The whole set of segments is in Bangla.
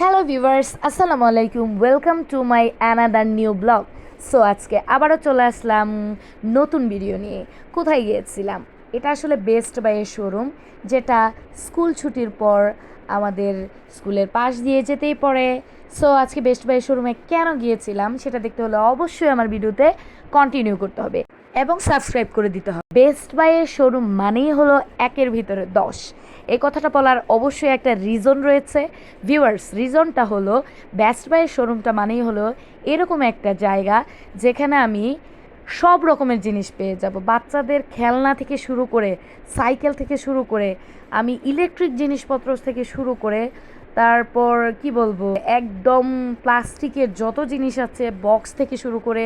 হ্যালো ভিউয়ার্স আসসালামু আলাইকুম welcome to my another new blog so আজকে আবারও চলে আসলাম নতুন ভিডিও নিয়ে। কোথায় গিয়েছিলাম? এটা আসলে বেস্ট বাই বাইয়ের শোরুম, যেটা স্কুল ছুটির পর আমাদের স্কুলের পাশ দিয়ে যেতেই পড়ে। সো আজকে বেস্ট বাইয়ের শোরুমে কেন গিয়েছিলাম সেটা দেখতে হলে অবশ্যই আমার ভিডিওতে কন্টিনিউ করতে হবে এবং সাবস্ক্রাইব করে দিতে হবে। বেস্ট বাইয়ের শোরুম মানেই হলো একের ভিতরে দশ। এই কথাটা বলার অবশ্যই একটা রিজন রয়েছে। ভিউয়ার্স রিজনটা হলো বেস্ট বাইয়ের শোরুমটা মানেই হলো এরকম একটা জায়গা যেখানে আমি সব রকমের জিনিস পেয়ে যাব। বাচ্চাদের খেলনা থেকে শুরু করে, সাইকেল থেকে শুরু করে, আমি ইলেকট্রিক জিনিসপত্র থেকে শুরু করে, তারপর কি বলব, একদম প্লাস্টিকের যত জিনিস আছে, বক্স থেকে শুরু করে,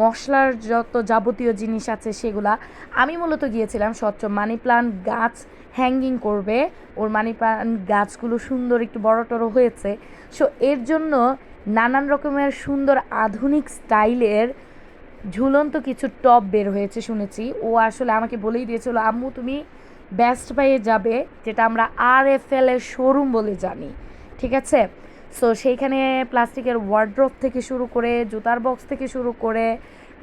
মশলার যত যাবতীয় জিনিস আছে সেগুলা, আমি মূলত গিয়েছিলাম স্বচ্ছ মানি প্লান্ট গাছ হ্যাঙ্গিং করবে। ওর মানি প্লান্ট গাছগুলো সুন্দর একটু বড় টড়ো হয়েছে। সো এর জন্য নানান রকমের সুন্দর আধুনিক স্টাইলের ঝুলন্ত কিছু টপ বের হয়েছে শুনেছি। ও আসলে আমাকে বলেই দিয়েছিল, আম্মু, তুমি বেস্ট বাইয়ে যাবে, যেটা আমরা আর এফ এল এর শোরুম বলে জানি, ঠিক আছে? সো সেইখানে প্লাস্টিকের ওয়ার্ড্রপ থেকে শুরু করে, জুতার বক্স থেকে শুরু করে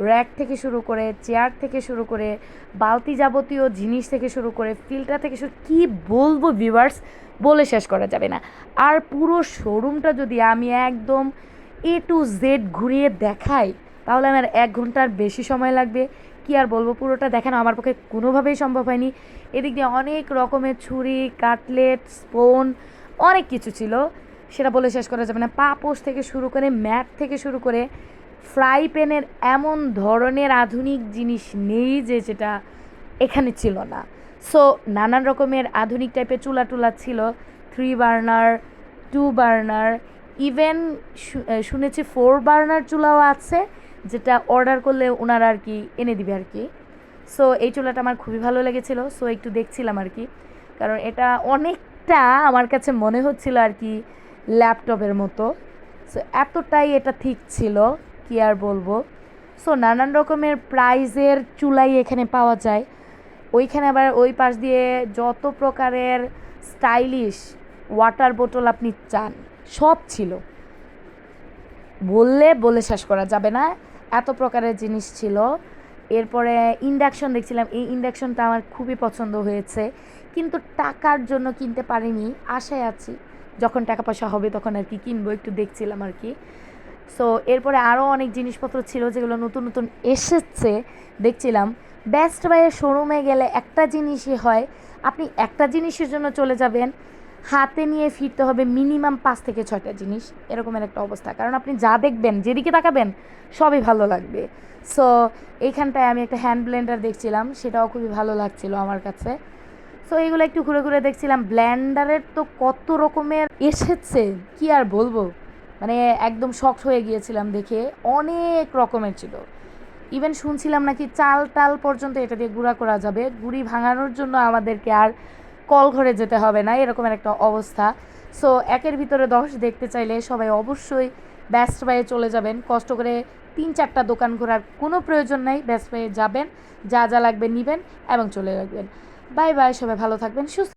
র্যাক থেকে শুরু করে চেয়ার থেকে শুরু করে, বালতি যাবতীয় জিনিস থেকে শুরু করে ফিল্টার থেকে শুরু, কী বলব ভিউয়ার্স বলে শেষ করা যাবে না। আর পুরো শোরুমটা যদি আমি একদম এ টু জেড ঘুরিয়ে দেখাই তাহলে আমার এক ঘণ্টার বেশি সময় লাগবে। কি আর বলব, পুরোটা দেখানো আমার পক্ষে কোনোভাবেই সম্ভব হয়নি। এদিক দিয়ে অনেক রকমের ছুরি, কাটলেট, স্পোন, অনেক কিছু ছিল। সেটা বলে শেষ করা যাবে না। পাপোশ থেকে শুরু করে ম্যাট থেকে শুরু করে ফ্রাই প্যানের এমন ধরনের আধুনিক জিনিস নেই যে যেটা এখানে ছিল না। সো, নানান রকমের আধুনিক টাইপের চুলা টুলা ছিল। Three burner two burner even শুনেছি ফোর বার্নার চুলাও আছে। যেটা অর্ডার করলে ওনারা আর কি এনে দিবে আর কি। সো এই চুলাটা আমার খুবই ভালো লেগেছিলো। সো একটু দেখছিলাম আর কি। কারণ এটা অনেকটা আমার কাছে মনে হচ্ছিল আর কি ল্যাপটপের মতো। সো এতটাই এটা ঠিক ছিল, কি আর বলব। সো নানান রকমের প্রাইজের চুলাই এখানে পাওয়া যায়। ওইখানে আবার ওই পাশ দিয়ে যত প্রকারের স্টাইলিশ ওয়াটার বোতল আপনি চান, সব ছিল। বললে বলে শেষ করা যাবে না। এত প্রকারের জিনিস ছিল। এরপরে ইন্ডাকশন দেখছিলাম। এই ইন্ডাকশনটা আমার খুবই পছন্দ হয়েছে। কিন্তু টাকার জন্য কিনতে পারিনি, আশায় আছি। যখন টাকা পয়সা হবে তখন আর কি কিনবো, একটু দেখছিলাম আর কি। সো এরপরে আরও অনেক জিনিসপত্র ছিল যেগুলো নতুন নতুন এসেছে, দেখছিলাম। বেস্ট বাইয়ের শোরুমে গেলে একটা জিনিসই হয়। আপনি একটা জিনিসের জন্য চলে যাবেন হাতে নিয়ে ফিরতে হবে মিনিমাম পাঁচ থেকে ছয়টা জিনিস, এরকমের একটা অবস্থা। কারণ আপনি যা দেখবেন, যেদিকে তাকাবেন, সবই ভালো লাগবে। সো এইখানটায় আমি একটা হ্যান্ড ব্লেন্ডার দেখছিলাম, সেটাও খুবই ভালো লাগছিল আমার কাছে। সো এগুলো একটু ঘুরে ঘুরে দেখছিলাম। ব্লেন্ডারের তো কত রকমের এসেছে, কি আর বলব? মানে একদম শক্ট হয়ে গিয়েছিলাম দেখে, অনেক রকমের ছিল। ইভেন শুনছিলাম নাকি চাল টাল পর্যন্ত এটা দিয়ে গুঁড়া করা যাবে। গুড়ি ভাঙানোর জন্য আমাদেরকে আর কল ঘরে যেতে হবে না এরকমের একটা অবস্থা। সো একের ভিতরে দশ দেখতে চাইলে সবাই অবশ্যই ব্যস্ত বাইয়ে চলে যাবেন। কষ্ট করে তিন চারটা দোকান ঘোরার কোনো প্রয়োজন নাই। ব্যস্ত বাইয়ে যাবেন, যা যা লাগবে নেবেন এবং চলে রাখবেন বাই বাই সবাই ভালো থাকবেন, সুস্থ